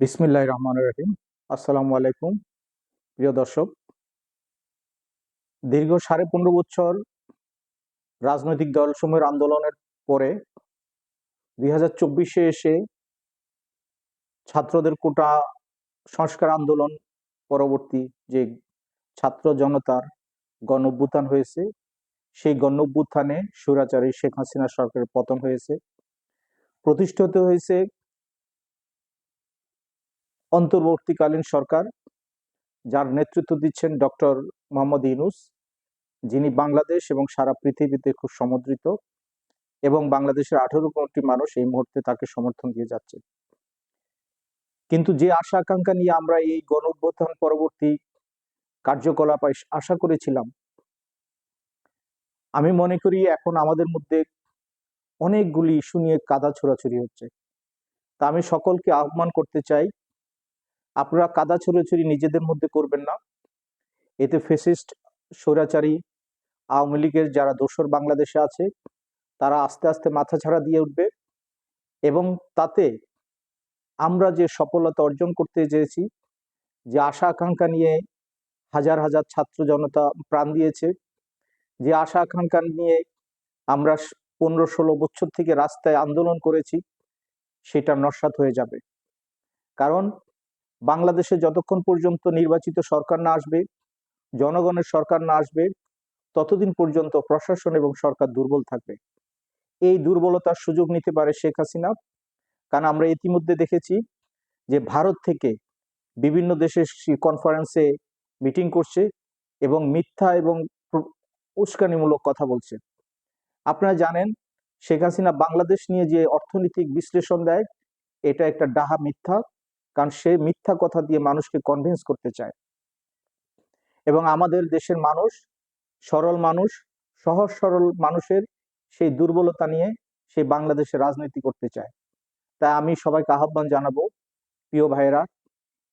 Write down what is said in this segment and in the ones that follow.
বিসমিল্লাহ রহমান রহিম। আসসালামু আলাইকুম, প্রিয় দর্শক। দীর্ঘ সাড়ে পনেরো বছর রাজনৈতিক দলসমূহের আন্দোলনের পরে দুই হাজার চব্বিশে এসে ছাত্রদের কোটা সংস্কার আন্দোলন পরবর্তী যে ছাত্র জনতার গণ হয়েছে, সেই গণ অভ্যুত্থানে সুরাচারী শেখ হাসিনা সরকারের পতন হয়েছে। প্রতিষ্ঠিত হয়েছে অন্তর্বর্তীকালীন সরকার, যার নেতৃত্ব দিচ্ছেন ডক্টর মোহাম্মদ ইউনুস, যিনি বাংলাদেশ এবং সারা পৃথিবীতে খুব সমুদ্রিত এবং বাংলাদেশের আঠারো কোটি মানুষ এই মুহূর্তে তাকে সমর্থন দিয়ে যাচ্ছে কিন্তু যে আশা আকাঙ্ক্ষা নিয়ে আমরা এই গণ পরবর্তী কার্যকলাপ আশা করেছিলাম, আমি মনে করি এখন আমাদের মধ্যে অনেকগুলি ইস্যু নিয়ে কাদা ছোড়াছুরি হচ্ছে। তা আমি সকলকে আহ্বান করতে চাই আপনারা কাদা ছড়াছড়ি নিজেদের মধ্যে করবেন না। এতে ফেসিস্ট স্বৈরাচারী, আওয়ামী লীগের যারা দোসর বাংলাদেশে আছে, তারা আস্তে আস্তে মাথা ছাড়া দিয়ে উঠবে এবং তাতে আমরা যে সফলতা অর্জন করতে চেয়েছি, যে আশা আকাঙ্ক্ষা নিয়ে হাজার হাজার ছাত্র জনতা প্রাণ দিয়েছে, যে আশা আকাঙ্ক্ষা নিয়ে আমরা পনেরো ষোলো বছর থেকে রাস্তায় আন্দোলন করেছি, সেটা নস্বাত হয়ে যাবে। কারণ বাংলাদেশে যতক্ষণ পর্যন্ত নির্বাচিত সরকার না আসবে, জনগণের সরকার না আসবে, ততদিন পর্যন্ত প্রশাসন এবং সরকার দুর্বল থাকবে। এই দুর্বলতার সুযোগ নিতে পারে শেখ হাসিনা, কারণ আমরা ইতিমধ্যে দেখেছি যে ভারত থেকে বিভিন্ন দেশের কনফারেন্সে মিটিং করছে এবং মিথ্যা এবং উস্কানিমূলক কথা বলছে। আপনারা জানেন, শেখ হাসিনা বাংলাদেশ নিয়ে যে অর্থনৈতিক বিশ্লেষণ দেয়, এটা একটা ডাহা মিথ্যা। কারণ সে মিথ্যা কথা দিয়ে মানুষকে কনভিন্স করতে চায়। এবং আমাদের দেশের মানুষ, সরল মানুষ, সহজ সরল মানুষের সেই দুর্বলতা নিয়ে সে বাংলাদেশে রাজনীতি করতে চায়। তাই আমি সবাইকে আহ্বান জানাব, প্রিয় ভাইয়েরা,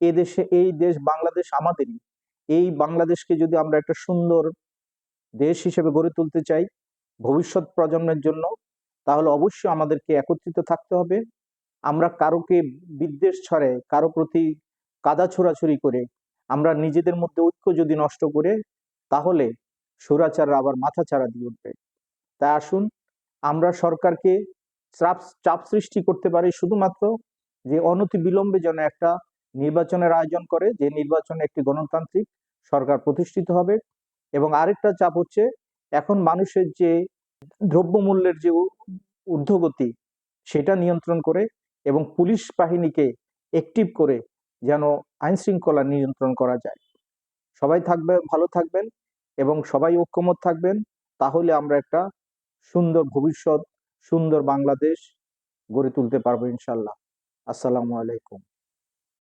এ দেশে, এই দেশ বাংলাদেশ আমাদেরই। এই বাংলাদেশকে যদি আমরা একটা সুন্দর দেশ হিসেবে গড়ে তুলতে চাই ভবিষ্যৎ প্রজন্মের জন্য, তাহলে অবশ্যই আমাদেরকে একত্রিত থাকতে হবে। আমরা কারোকে বিদ্বেষ ছড়ে কারও প্রতি কাদা ছোড়াছুরি করে, আমরা নিজেদের মধ্যে ঐক্য যদি নষ্ট করে, তাহলে সুরাচাররা আবার মাথা ছাড়া দিয়ে উঠবে। তাই আসুন, আমরা সরকারকে চাপ চাপ সৃষ্টি করতে পারি শুধুমাত্র যে অনতি বিলম্বে যেন একটা নির্বাচনের আয়োজন করে, যে নির্বাচনে একটি গণতান্ত্রিক সরকার প্রতিষ্ঠিত হবে। এবং আরেকটা চাপ হচ্ছে, এখন মানুষের যে দ্রব্যমূল্যের যে ঊর্ধ্বগতি, সেটা নিয়ন্ত্রণ করে এবং পুলিশ বাহিনীকে একটিভ করে যেন আইন শৃঙ্খলা নিয়ন্ত্রণ করা যায়। সবাই থাকবে ভালো থাকবেন এবং সবাই ঐক্যমত থাকবেন। তাহলে আমরা একটা সুন্দর ভবিষ্যৎ, সুন্দর বাংলাদেশ গড়ে তুলতে পারব ইনশাল্লাহ। আসসালামু আলাইকুম।